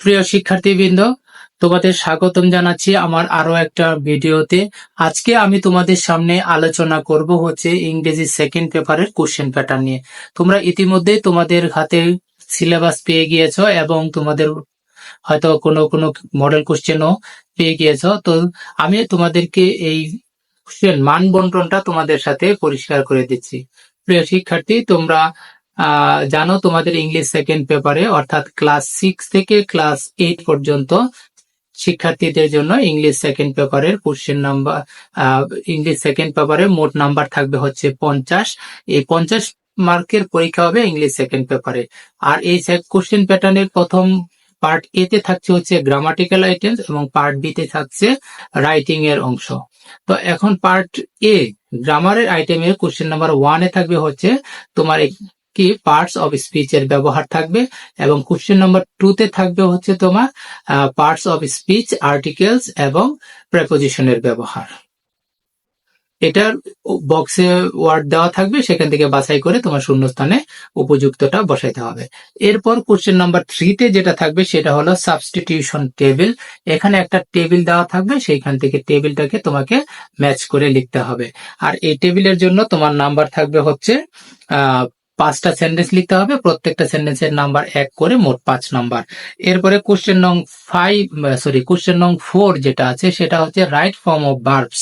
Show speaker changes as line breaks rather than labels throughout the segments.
প্রিয় শিক্ষার্থীবৃন্দ, তোমাদের স্বাগতম জানাচ্ছি আমার আরও একটা ভিডিওতে। আজকে আমি তোমাদের সামনে আলোচনা করব হচ্ছে ইংরেজি সেকেন্ড পেপারের কোশ্চেন প্যাটার্ন নিয়ে। তোমরা ইতিমধ্যে তোমাদের হাতে সিলেবাস পেয়ে গিয়েছো এবং তোমাদের হয়তো কোনো কোনো মডেল কোশ্চেনও পেয়ে গিয়েছো। তো আমি তোমাদেরকে এই কোশ্চেন মান বন্টনটা তোমাদের সাথে পরিষ্কার করে দিচ্ছি। প্রিয় শিক্ষার্থী, তোমরা জানো তোমাদের ইংলিশ সেকেন্ড পেপারে অর্থাৎ ক্লাস সিক্স থেকে ক্লাস এইট পর্যন্ত শিক্ষার্থীদের জন্য ইংলিশ সেকেন্ড পেপারের কোশ্চেন নাম্বার ইংলিশ সেকেন্ড পেপারে মোট নাম্বার থাকবে হচ্ছে পঞ্চাশ। এই পঞ্চাশ মার্কের পরীক্ষা হবে ইংলিশ সেকেন্ড পেপারে আর এই কোশ্চেন প্যাটার্নের প্রথম পার্ট এ তে থাকছে হচ্ছে গ্রামাটিক্যাল আইটেমস এবং পার্ট বি তে থাকছে রাইটিং এর অংশ। তো এখন পার্ট এ গ্রামারের আইটেমের কোশ্চেন নাম্বার ওয়ানে থাকবে হচ্ছে তোমার কি পার্টস অফ স্পিচ এর ব্যবহার থাকবে এবং কোশ্চেন নাম্বার টু তে থাকবে হচ্ছে তোমার পার্টস অফ স্পিচ আর্টিকেলস এবং প্রেপোজিশনের ব্যবহার। এটার বক্সে ওয়ার্ড দেওয়া থাকবে, সেখান থেকে বাছাই করে তোমার শূন্যস্থানে উপযুক্তটা বসাইতে হবে। এরপর কোশ্চেন নাম্বার থ্রিতে যেটা থাকবে, সেটা হলো সাবস্টিটিউশন টেবিল এখানে একটা টেবিল দেওয়া থাকবে, সেইখান থেকে টেবিলটাকে তোমাকে ম্যাচ করে লিখতে হবে। আর এই টেবিলের জন্য তোমার নাম্বার থাকবে হচ্ছে পাঁচটা সেন্টেন্স লিখতে হবে, প্রত্যেকটা সেন্টেন্সের নাম্বার এক করে মোট পাঁচ নাম্বার এরপরে কোশ্চেন নং ফাইভ সরি কোশ্চেন নং ফোর যেটা আছে, সেটা হচ্ছে রাইট ফর্ম অফ বার্বস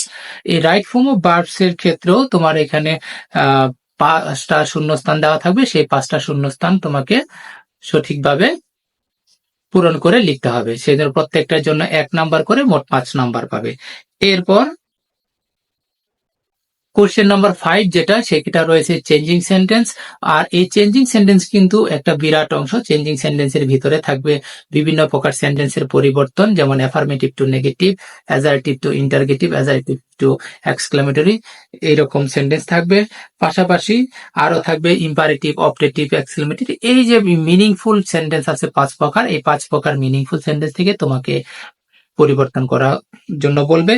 এই রাইট ফর্ম অফ বার্বস এর ক্ষেত্রেও তোমার এখানে পাঁচটা শূন্যস্থান দেওয়া থাকবে, সেই পাঁচটা শূন্যস্থান তোমাকে সঠিকভাবে পূরণ করে লিখতে হবে। সেজন্য প্রত্যেকটার জন্য এক নাম্বার করে মোট পাঁচ নাম্বার পাবে। এরপর কোশ্চেন নাম্বার ফাইভ যেটা, সেটা রয়েছে চেঞ্জিং সেন্টেন্স আর এই চেঞ্জিং সেন্টেন্স কিন্তু একটা বিরাট অংশ চেঞ্জিং সেন্টেন্সের ভিতরে থাকবে। বিভিন্ন প্রকার সেন্টেন্সের পরিবর্তন, যেমন affirmative to negative assertive to interrogative assertive to exclamatory এইরকম সেন্টেন্স থাকবে। পাশাপাশি আরও থাকবে ইম্পারেটিভ অপটেটিভ এক্সক্লামেটরি এই যে মিনিংফুল সেন্টেন্স আছে পাঁচ প্রকার, এই পাঁচ প্রকার মিনিংফুল সেন্টেন্স থেকে তোমাকে পরিবর্তন করার জন্য বলবে।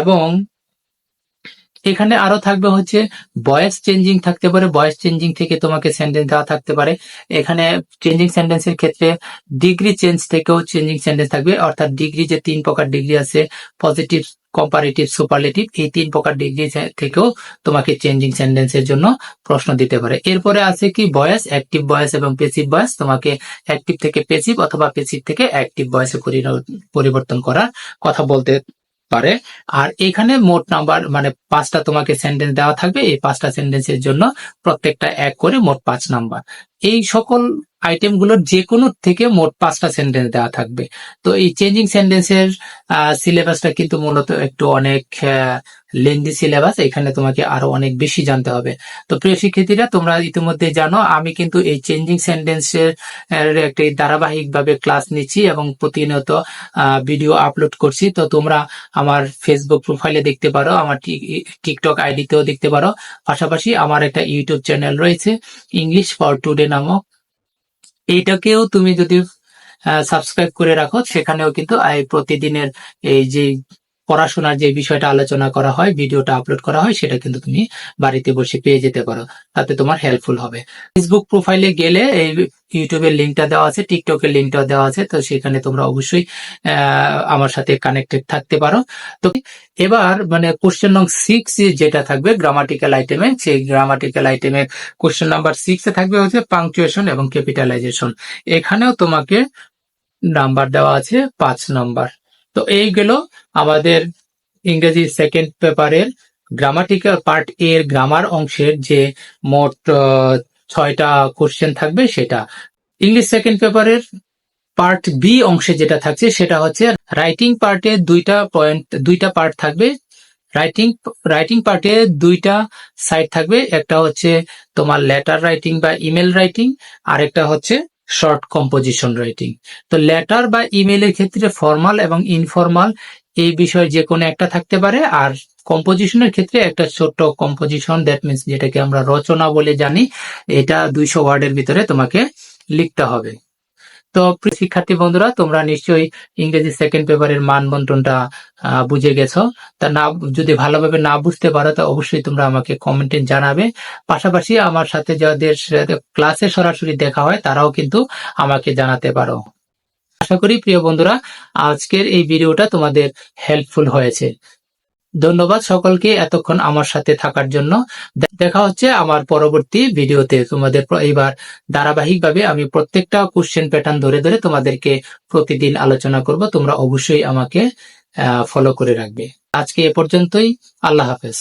এবং এখানে আরও থাকবে হচ্ছে ভয়েস চেঞ্জিং থাকতে পারে ভয়েস চেঞ্জিং থেকে তোমাকে সেন্টেন্স দেওয়া থাকতে পারে। এখানে চেঞ্জিং সেন্টেন্সের ক্ষেত্রে ডিগ্রি চেঞ্জ থেকেও চেঞ্জিং সেন্টেন্স থাকবে, অর্থাৎ ডিগ্রি যে তিন প্রকার ডিগ্রি আছে পজিটিভ কম্পারেটিভ সুপারলেটিভ এই তিন প্রকার ডিগ্রি থেকেও তোমাকে চেঞ্জিং সেন্টেন্সের জন্য প্রশ্ন দিতে পারে। এরপরে আছে কি? ভয়েস অ্যাক্টিভ ভয়েস এবং পেসিভ ভয়েস তোমাকে অ্যাক্টিভ থেকে পেসিভ অথবা পেসিভ থেকে অ্যাক্টিভ ভয়েসে পরিবর্তন করার কথা বলতে পারে। আর এখানে মোট নাম্বার মানে পাঁচটা তোমাকে সেন্টেন্স দেওয়া থাকবে। এই পাঁচটা সেন্টেন্সের জন্য প্রত্যেকটা এক করে মোট পাঁচ নাম্বার। এই সকল আইটেমগুলোর যে কোনো থেকে মোট পাঁচটা সেন্টেন্স দেওয়া থাকবে। তো এই চেঞ্জিং সেন্টেন্সের সিলেবাসটা কিন্তু মূলত একটু অনেক লেন্দি সিলেবাস এখানে তোমাকে আরও অনেক বেশি জানতে হবে। তো প্রিয় শিক্ষার্থীরা, তোমরা ইতিমধ্যে জানো, আমি কিন্তু এই চেঞ্জিং সেন্টেন্সের একটি ধারাবাহিকভাবে ক্লাস নিচ্ছি এবং প্রতিনিয়ত ভিডিও আপলোড করছি। তো তোমরা আমার ফেসবুক প্রোফাইলে দেখতে পারো, আমার টিকটক আইডিতেও দেখতে পারো। পাশাপাশি আমার একটা ইউটিউব চ্যানেল রয়েছে ইংলিশ ফর টুডে নামক। এইটাকেও তুমি যদি সাবস্ক্রাইব করে রাখো, সেখানেও কিন্তু প্রতিদিনের এই যে পড়াশোনার যে বিষয়টা আলোচনা করা হয়, ভিডিওটা আপলোড করা হয়, সেটা কিন্তু তুমি বাড়িতে বসে পেয়ে যেতে পারো। তাতে তোমার হেল্পফুল হবে। ফেসবুক প্রোফাইলে গেলে এই ইউটিউবের লিঙ্কটা দেওয়া আছে, টিকটকের লিঙ্কটা দেওয়া আছে, তো সেখানে তোমরা অবশ্যই আমার সাথে কানেক্টেড থাকতে পারো। তো এবার মানে কোশ্চেন নং সিক্স যেটা থাকবে গ্রামাটিক্যাল আইটেমে সেই গ্রামাটিক্যাল আইটেমে কোশ্চেন নাম্বার সিক্স থাকবে হচ্ছে পাংচুয়েশন এবং ক্যাপিটালাইজেশন এখানেও তোমাকে নাম্বার দেওয়া আছে, পাঁচ নাম্বার তো এই গেল আমাদের ইংরেজি সেকেন্ড পেপারের গ্রামাটিক্যাল পার্ট এর গ্রামার অংশের যে মোট ছয়টা কোশ্চেন থাকবে, সেটা ইংলিশ সেকেন্ড পেপারের পার্ট বি অংশে যেটা থাকছে, সেটা হচ্ছে রাইটিং পার্টে দুইটা পয়েন্ট দুইটা পার্ট থাকবে। রাইটিং রাইটিং পার্টে দুইটা সাইড থাকবে, একটা হচ্ছে তোমার লেটার রাইটিং বা ইমেল রাইটিং আর একটা হচ্ছে শর্ট কম্পোজিশন রাইটিং তো লেটার বা ইমেলের ক্ষেত্রে ফর্মাল এবং ইনফর্মাল এই বিষয়ে যে কোনো একটা থাকতে পারে, আর কম্পোজিশনের ক্ষেত্রে একটা ছোট্ট কম্পোজিশন দ্যাট মিনস যেটাকে আমরা রচনা বলে জানি, এটা দুইশো ওয়ার্ডের ভিতরে তোমাকে লিখতে হবে। তো শিক্ষার্থী বন্ধুরা, তোমরা নিশ্চয়ই ইংরেজি সেকেন্ড পেপারের মান বন্টনটা বুঝে গেছো। তা না, যদি ভালোভাবে না বুঝতে পারো, তা অবশ্যই তোমরা আমাকে কমেন্টে জানাবে। পাশাপাশি আমার সাথে যাদের ক্লাসে সরাসরি দেখা হয়, তারাও কিন্তু আমাকে জানাতে পারো। আশা করি প্রিয় বন্ধুরা, আজকের এই ভিডিওটা তোমাদের হেল্পফুল হয়েছে। ধন্যবাদ সকলকে এতক্ষণ আমার সাথে থাকার জন্য। দেখা হচ্ছে আমার পরবর্তী ভিডিওতে। তোমাদের এইবার ধারাবাহিকভাবে আমি প্রত্যেকটা কোশ্চেন প্যাটার্ন ধরে ধরে তোমাদেরকে প্রতিদিন আলোচনা করব। তোমরা অবশ্যই আমাকে ফলো করে রাখবে। আজকে এ পর্যন্তই। আল্লাহ হাফেজ।